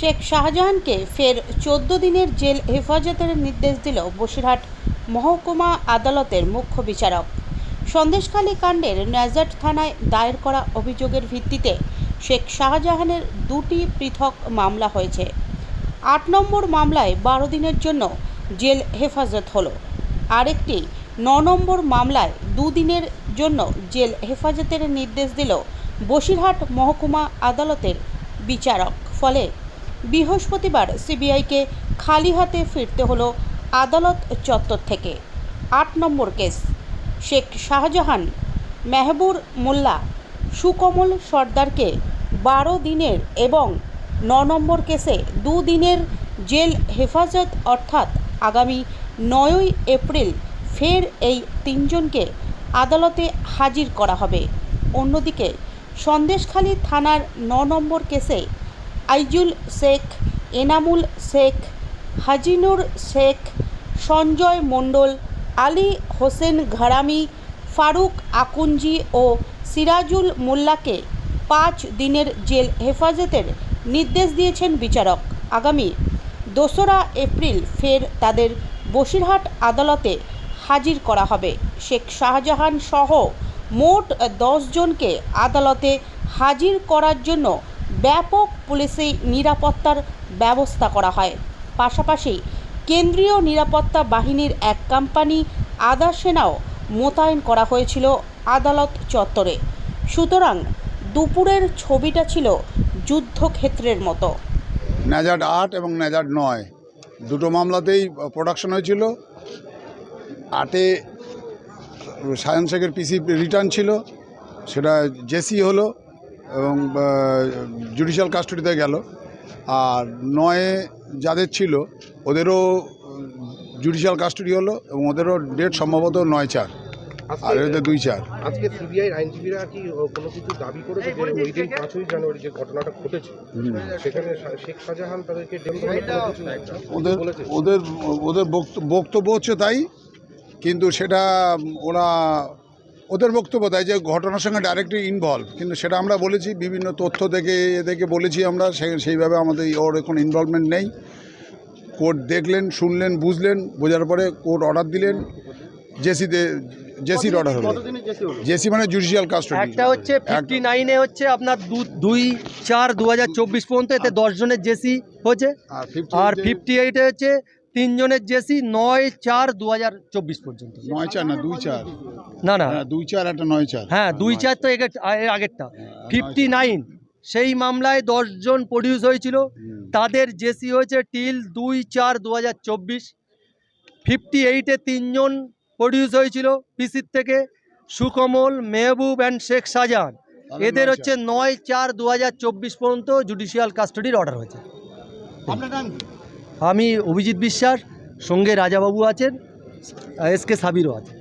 শেখ শাহজাহানকে ফের চোদ্দ দিনের জেল হেফাজতের নির্দেশ দিল বসিরহাট মহকুমা আদালতের মুখ্য বিচারক। সন্দেশখালী কাণ্ডের ন্যাজাট থানায় দায়ের করা অভিযোগের ভিত্তিতে শেখ শাহজাহানের দুটি পৃথক মামলা হয়েছে। আট নম্বর মামলায় বারো দিনের জন্য জেল হেফাজত হলো। আরেকটি ন নম্বর মামলায় দুদিনের জন্য জেল হেফাজতের নির্দেশ দিল বসিরহাট মহকুমা আদালতের বিচারক। ফলে বৃহস্পতিবার সিবিআইকে খালি হাতে ফিরতে হলো আদালত চত্বর থেকে। আট নম্বর কেস, শেখ শাহজাহান, মেহবুর মোল্লা, সুকমল সর্দারকে বারো দিনের এবং ন নম্বর কেসে দুদিনের জেল হেফাজত অর্থাৎ আগামী নয়ই এপ্রিল ফের এই তিনজনকে আদালতে হাজির করা হবে। অন্যদিকে সন্দেশখালী থানার ন নম্বর কেসে আইজুল শেখ, এনামুল শেখ, হাজিনুর শেখ, সঞ্জয় মণ্ডল, আলী হোসেন ঘরামি, ফারুক আকুঞ্জি ও সিরাজুল মোল্লাকে পাঁচ দিনের জেল হেফাজতের নির্দেশ দিয়েছেন বিচারক। আগামী দোসরা এপ্রিল ফের তাদের বসিরহাট আদালতে হাজির করা হবে। শেখ শাহজাহান সহ মোট জনকে আদালতে হাজির করার জন্য ব্যাপক পুলিশি নিরাপত্তার ব্যবস্থা করা হয়। পাশাপাশি কেন্দ্রীয় নিরাপত্তা বাহিনীর এক কোম্পানি আধা সেনাও মোতায়েন করা হয়েছিল আদালত চত্বরে। সুতরাং দুপুরের ছবিটা ছিল যুদ্ধক্ষেত্রের মতো। ন্যাজাড আট এবং ন্যাজাড নয়, দুটো মামলাতেই প্রোডাকশন হয়েছিল। আটে সায়ন শেখের পিসি রিটার্ন ছিল, সেটা জেসি হলো। এবং জুডিশিয়াল কাস্টডিতে গেল। আর নয়ে যাদের ছিল ওদেরও জুডিশিয়াল কাস্টডি হলো এবং ওদেরও ডেট সম্ভবত নয় চার। আর এদের দুই চার। আজকে সিবিআই আইনজীবীরা কি কোনো কিছু দাবি করেছে যে ওই দিন পাঁচই জানুয়ারি যে ঘটনাটা ঘটেছে সেখানে শেখ শাহজাহান তাদেরকে ডেমো ওদের ওদের ওদের বক্তব্য হচ্ছে তাই কিন্তু সেটা ওরা ওদের বক্তব্য তাই যে ঘটনার সঙ্গে ডাইরেক্টলি ইনভলভ কিন্তু সেটা আমরা বলেছি বিভিন্ন তথ্য থেকে এ থেকে বলেছি আমরা সে- সেইভাবে আমাদের ওর এখন ইনভলভমেন্ট নেই। কোর্ট দেখলেন শুনলেন বুঝলেন বোঝার পরে কোর্ট অর্ডার দিলেন জেসিতে জেসির অর্ডার হলো। জেসি মানে জুডিশিয়াল কাস্টডি একটা হচ্ছে ফিফটি নাইনে হচ্ছে আপনার দু- দুই চার দু হাজার চব্বিশ পর্যন্ত এতে দশ জনের জেসি হয়েছে। আর আর 50 ফিফটি এইটে হচ্ছে তিনজনের জেসি নয় চার দু হাজার চব্বিশ পর্যন্ত। নয় চার না দুই চার। না না। হ্যাঁ দুই চার একটা নয় চার। হ্যাঁ দুই চার তো এর আগেরটা। ফিফটি নাইন সেই মামলায় দশজন প্রডিউস হয়েছিল। তাদের জেসি হয়েছে টিল দুই চার দু হাজার চব্বিশ। ফিফটি এইটে তিনজন প্রডিউস হয়েছিল পিসির থেকে সুকমল মেহবুব অ্যান্ড শেখ শাহজাহান। এদের হচ্ছে নয় চার দু হাজার চব্বিশ পর্যন্ত জুডিশিয়াল কাস্টডির অর্ডার হয়েছে। আমি অভিজিৎ বিশ্বাস সঙ্গে রাজাবাবু আছেন এস কে সাবিরও আছে